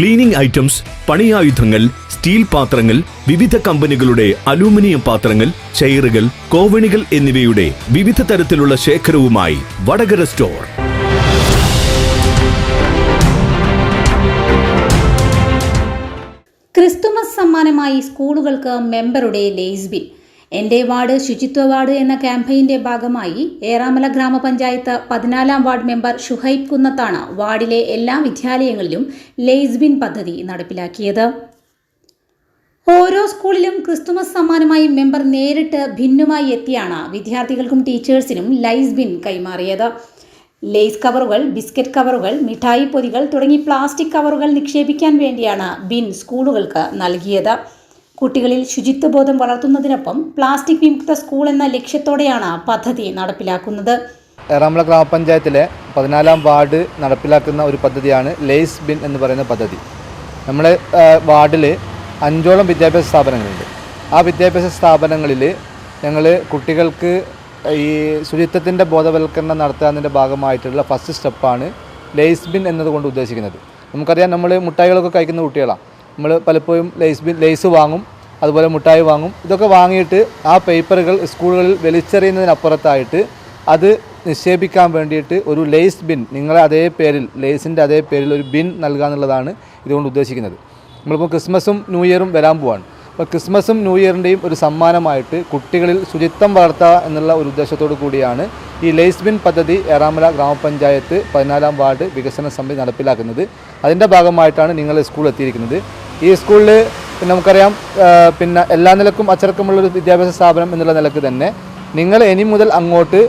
Cleaning items പണിയായുധങ്ങൾ steel പാത്രങ്ങൾ വിവിധ കമ്പനികളുടെ അലൂമിനിയം പാത്രങ്ങൾ ചെയറുകൾ കോവണികൾ എന്നിവയുടെ വിവിധ തരത്തിലുള്ള ശേഖരവുമായി വടകര സ്റ്റോർ. ക്രിസ്തുമസ് സമ്മാനമായി സ്കൂളുകൾക്ക് മെമ്പറുടെ ലേസ് ബിൻ എന്റെ വാർഡ് ശുചിത്വ വാർഡ് എന്ന ക്യാമ്പയിന്റെ ഭാഗമായി ഏറാമല ഗ്രാമപഞ്ചായത്ത് പതിനാലാം വാർഡ് മെമ്പർ ഷുഹൈബ് കുന്നത്താണ് വാർഡിലെ എല്ലാ വിദ്യാലയങ്ങളിലും ലേസ് ബിൻ പദ്ധതി നടപ്പിലാക്കിയത്. ഓരോ സ്കൂളിലും ക്രിസ്തുമസ് സമ്മാനമായി മെമ്പർ നേരിട്ട് ഭിന്നമായി എത്തിയാണ് വിദ്യാർത്ഥികൾക്കും ടീച്ചേഴ്സിനും ലൈസ് ബിൻ കൈമാറിയത്. ലേസ് കവറുകൾ ബിസ്ക്കറ്റ് കവറുകൾ മിഠായി പൊതികൾ തുടങ്ങി പ്ലാസ്റ്റിക് കവറുകൾ നിക്ഷേപിക്കാൻ വേണ്ടിയാണ് ബിൻ സ്കൂളുകൾക്ക് നൽകിയത്. കുട്ടികളിൽ ശുചിത്വബോധം വളർത്തുന്നതിനൊപ്പം പ്ലാസ്റ്റിക് വിമുക്ത സ്കൂൾ എന്ന ലക്ഷ്യത്തോടെയാണ് പദ്ധതി നടപ്പിലാക്കുന്നത്. എറണാകുളം ഗ്രാമപഞ്ചായത്തിലെ പതിനാലാം വാർഡ് നടപ്പിലാക്കുന്ന ഒരു പദ്ധതിയാണ് ലേസ് ബിൻ എന്ന് പറയുന്ന പദ്ധതി. നമ്മുടെ വാർഡിൽ അഞ്ചോളം വിദ്യാഭ്യാസ സ്ഥാപനങ്ങളുണ്ട്. ആ വിദ്യാഭ്യാസ സ്ഥാപനങ്ങളിൽ ഞങ്ങൾ കുട്ടികൾക്ക് ഈ ശുചിത്വത്തിന്റെ ബോധവൽക്കരണം നടത്താതിന്റെ ഭാഗമായിട്ടുള്ള ഫസ്റ്റ് സ്റ്റെപ്പാണ് ലേസ് ബിൻ എന്നതുകൊണ്ട് ഉദ്ദേശിക്കുന്നത്. നമുക്കറിയാം നമ്മൾ മുട്ടായികളൊക്കെ കഴിക്കുന്ന കുട്ടികളാണ് നമ്മൾ പലപ്പോഴും ലേസ് ബിൻ ലേസ് വാങ്ങും അതുപോലെ മുട്ടായി വാങ്ങും. ഇതൊക്കെ വാങ്ങിയിട്ട് ആ പേപ്പറുകൾ സ്കൂളുകളിൽ വലിച്ചെറിയുന്നതിനപ്പുറത്തായിട്ട് അത് നിക്ഷേപിക്കാൻ വേണ്ടിയിട്ട് ഒരു ലേസ് ബിൻ നിങ്ങളെ അതേ പേരിൽ ലേസിന്റെ അതേ പേരിൽ ഒരു ബിൻ നൽകുക എന്നുള്ളതാണ് ഇതുകൊണ്ട് ഉദ്ദേശിക്കുന്നത്. നമ്മളിപ്പോൾ ക്രിസ്മസും ന്യൂ ഇയറും വരാൻ പോവാണ്. അപ്പോൾ ക്രിസ്മസും ന്യൂ ഇയറിന്റെയും ഒരു സമ്മാനമായിട്ട് കുട്ടികളിൽ ശുചിത്വം വളർത്തുക എന്നുള്ള ഒരു ഉദ്ദേശത്തോടു കൂടിയാണ് ഈ ലേസ് ബിൻ പദ്ധതി ഏറാമല ഗ്രാമപഞ്ചായത്ത് പതിനാലാം വാർഡ് വികസന സമിതി നടപ്പിലാക്കുന്നത്. അതിന്റെ ഭാഗമായിട്ടാണ് നിങ്ങൾ സ്കൂൾ എത്തിയിരിക്കുന്നത്. ഈ സ്കൂളിൽ നമുക്കറിയാം പിന്നെ എല്ലാ നിലക്കും അച്ചടക്കമുള്ളൊരു വിദ്യാഭ്യാസ സ്ഥാപനം എന്നുള്ള നിലയ്ക്ക് തന്നെ നിങ്ങൾ ഇനി മുതൽ അങ്ങോട്ട്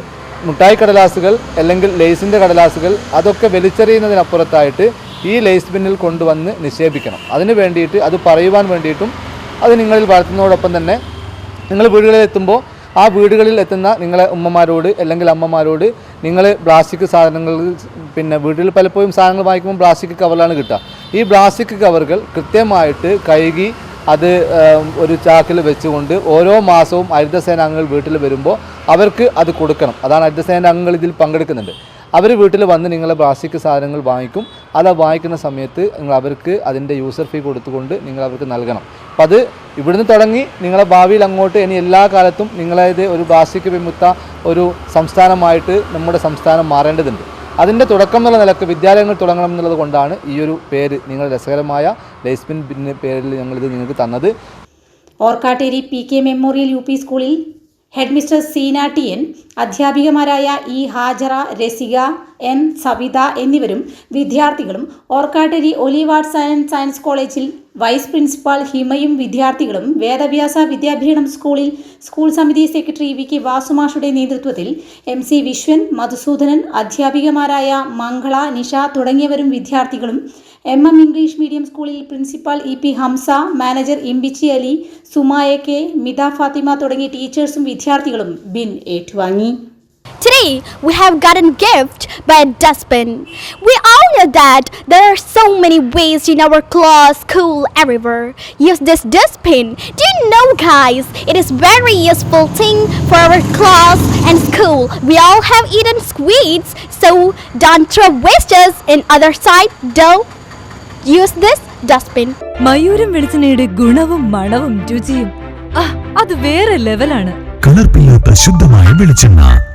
മുട്ടായി കടലാസുകൾ അല്ലെങ്കിൽ ലേസിന്റെ കടലാസുകൾ അതൊക്കെ വലിച്ചെറിയുന്നതിനപ്പുറത്തായിട്ട് ഈ ലേസ് ബിന്നിൽ കൊണ്ടുവന്ന് നിക്ഷേപിക്കണം. അതിന് വേണ്ടിയിട്ട് അത് പറയുവാൻ വേണ്ടിയിട്ടും അത് നിങ്ങളിൽ വളർത്തുന്നതോടൊപ്പം തന്നെ നിങ്ങൾ വീടുകളിൽ എത്തുമ്പോൾ ആ വീടുകളിൽ എത്തുന്ന നിങ്ങളെ ഉമ്മമാരോട് അല്ലെങ്കിൽ അമ്മമാരോട് നിങ്ങൾ പ്ലാസ്റ്റിക് സാധനങ്ങൾ പിന്നെ വീട്ടിൽ പലപ്പോഴും സാധനങ്ങൾ വാങ്ങിക്കുമ്പോൾ പ്ലാസ്റ്റിക് കവറിലാണ് കിട്ടുക. ഈ പ്ലാസ്റ്റിക് കവറുകൾ കൃത്യമായിട്ട് കഴുകി അത് ഒരു ചാക്കിൽ വെച്ചുകൊണ്ട് ഓരോ മാസവും ഹരിതസേന അംഗങ്ങൾ വീട്ടിൽ വരുമ്പോൾ അവർക്ക് അത് കൊടുക്കണം. അതാണ് ഹരിതസേന അംഗങ്ങൾ ഇതിൽ പങ്കെടുക്കുന്നുണ്ട്. അവർ വീട്ടിൽ വന്ന് നിങ്ങളെ പ്ലാസ്റ്റിക് സാധനങ്ങൾ വാങ്ങിക്കും. അത് വാങ്ങിക്കുന്ന സമയത്ത് നിങ്ങൾ അവർക്ക് അതിന്റെ യൂസർ ഫീ കൊടുത്തുകൊണ്ട് നിങ്ങൾ അവർക്ക് നൽകണം. അപ്പം അത് ഇവിടുന്ന് തുടങ്ങി നിങ്ങളെ ഭാവിയിൽ അങ്ങോട്ട് ഇനി എല്ലാ കാലത്തും നിങ്ങളേത് ഒരു ഭാഷയ്ക്ക് വിമുക്ത ഒരു സംസ്ഥാനമായിട്ട് നമ്മുടെ സംസ്ഥാനം മാറേണ്ടതുണ്ട്. അതിന്റെ തുടക്കം എന്നുള്ള നിലയ്ക്ക് വിദ്യാലയങ്ങൾ തുടങ്ങണം എന്നുള്ളത് കൊണ്ടാണ് ഈ ഒരു പേര് നിങ്ങൾ രസകരമായ ലേസ്ബിൻ പിന്നെ പേരിൽ ഞങ്ങളിത് നിങ്ങൾക്ക് തന്നത്. Orkkatteri P K memorial U P സ്കൂളിൽ ഹെഡ് മിസ്റ്റർ ടി എൻ അധ്യാപികമാരായ ഇ ഹാജറ രസിക എൻ സവിത എന്നിവരും വിദ്യാർത്ഥികളും Orkkatteri olive arts and science കോളേജിൽ വൈസ് പ്രിൻസിപ്പാൾ ഹിമയും വിദ്യാർത്ഥികളും വേദവ്യാസ വിദ്യാഭീഠം സ്കൂളിൽ സ്കൂൾ സമിതി സെക്രട്ടറി വി കെ വാസുമാഷുടെ നേതൃത്വത്തിൽ എം സി വിശ്വൻ മധുസൂദനൻ അധ്യാപികമാരായ മംഗള നിഷ തുടങ്ങിയവരും വിദ്യാർത്ഥികളും എം എം ഇംഗ്ലീഷ് മീഡിയം സ്കൂളിൽ principal E P Hamsa manager Imbichi Ali Sumaya K Mitha Fathima തുടങ്ങിയ ടീച്ചേഴ്സും വിദ്യാർത്ഥികളും ബിൻ ഏറ്റുവാങ്ങി. Today, we have gotten gift by a dustbin. We all know that there are so many waste in our class, school, everywhere. Use this dustbin. Do you know, guys? It is very useful thing for our class and school. We all have eaten sweets, so don't throw wastes in other side. Don't use this dustbin. മയൂരം വെളിച്ചെണ്ണയുടെ ഗുണവും മണവും രുചിയും ആ അത് വേറെ ലെവലാണ് കലർപ്പില്ലാത്ത ശുദ്ധമായ വെളിച്ചെണ്ണ മയൂരം